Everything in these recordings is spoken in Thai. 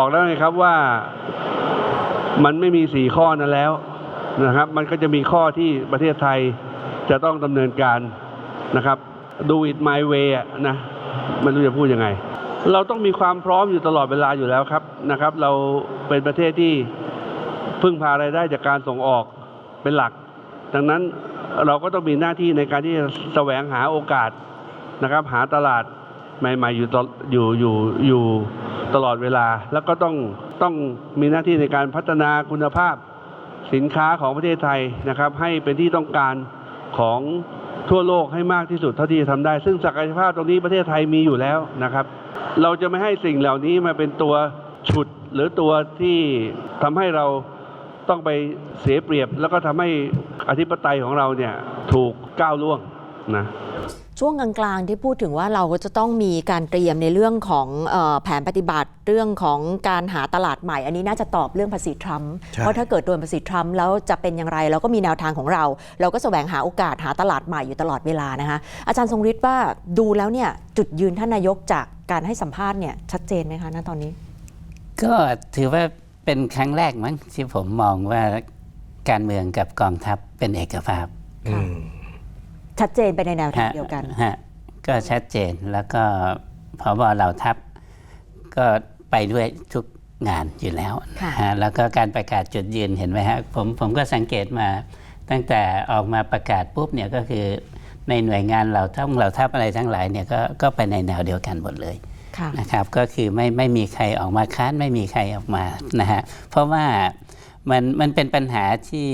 บอกแล้วไงครับว่ามันไม่มีสี่ข้อนั้นแล้วนะครับ มันก็จะมีข้อที่ประเทศไทยจะต้องดำเนินการนะครับ do it my way นะไม่รู้จะพูดยังไง เราต้องมีความพร้อมอยู่ตลอดเวลาอยู่แล้วครับนะครับ เราเป็นประเทศที่พึ่งพารายได้จากการส่งออกเป็นหลัก ดังนั้นเราก็ต้องมีหน้าที่ในการที่จะแสวงหาโอกาสนะครับ หาตลาดใหม่ ๆ อยู่ตลอยู่อยู่อยู่ ตลอดเวลา แล้วก็ต้องต้องมีหน้าที่ในการพัฒนาคุณภาพสินค้าของประเทศไทยนะครับ ให้เป็นที่ต้องการของทั่วโลกให้มากที่สุดเท่าที่จะทำได้ ซึ่งศักยภาพตรงนี้ประเทศไทยมีอยู่แล้วนะครับ เราจะไม่ให้สิ่งเหล่านี้มาเป็นตัวฉุดหรือตัวที่ทำให้เราต้องไปเสียเปรียบ แล้วก็ทำให้อธิปไตยของเราเนี่ยถูกก้าวล่วงนะ ช่วงกลางๆที่พูดถึงว่าเราก็จะต้องมีการเตรียมในเรื่องของเออแผนปฏิบัติเรื่องของการหาตลาดใหม่ อันนี้น่าจะตอบเรื่องภาษีทรัมป์ใช่ว่าถ้าเกิดโดนภาษีทรัมป์แล้วจะเป็นอย่างไรเราก็มีแนวทางของเรา เราก็แสวงหาโอกาสหาตลาดใหม่อยู่ตลอดเวลานะคะอาจารย์ทรงฤทธิ์ว่าดูแล้วเนี่ยจุดยืนท่านนายกจากการให้สัมภาษณ์เนี่ยชัดเจนไหมคะณตอนนี้ ก็ถือว่าเป็นครั้งแรกมั้งที่ผมมองว่าการเมืองกับกองทัพเป็นเอกภาพค่ะ ชัดเจนไปในแนวทางฮะเดียวกันฮะก็ชัดเจนแล้วก็พอบอเราทัพก็ไปด้วยทุกงานอยู่แล้วค่ะฮะแล้วก็การประกาศจุดยืนเห็นไหมฮะผมผมก็สังเกตมาตั้งแต่ออกมาประกาศปุ๊บเนี่ยก็คือในหน่วยงานเราทัพเราทัพอะไรทั้งหลายเนี่ยก็ก็ไปในแนวเดียวกันหมดเลยค่ะนะครับก็คือไม่ไม่มีใครออกมาค้านไม่มีใครออกมานะฮะเพราะว่ามันมันเป็นปัญหาที่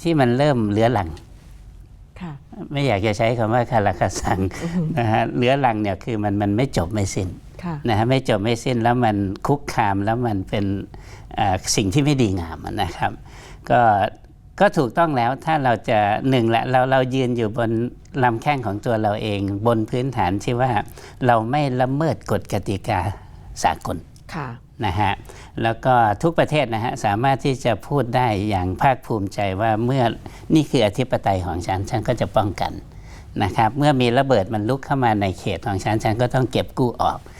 ที่มันเริ่มเลื้อหลังค่ะ ไม่อยากจะใช้คำว่าคาราคาสังนะฮะเลื้อหลังเนี่ยคือมันมันไม่จบไม่สิ้นค่ะนะฮะไม่จบไม่สิ้นแล้วมันคุกคามแล้วมันเป็นเอ่อสิ่งที่ไม่ดีงามอะนะครับ ก็ก็ถูกต้องแล้วถ้าเราจะหนึ่งละเราเรายืนอยู่บนลำแข้งของตัวเราเอง บนพื้นฐานที่ว่าเราไม่ละเมิดกฎกติกาสากลค่ะ นะฮะแล้วก็ทุกประเทศนะฮะสามารถที่จะพูดได้อย่างภาคภูมิใจว่าเมื่อนี่คืออธิปไตยของฉันฉันก็จะป้องกันนะครับเมื่อมีระเบิดมันลุกเข้ามาในเขตของฉันฉันก็ต้องเก็บกู้ออก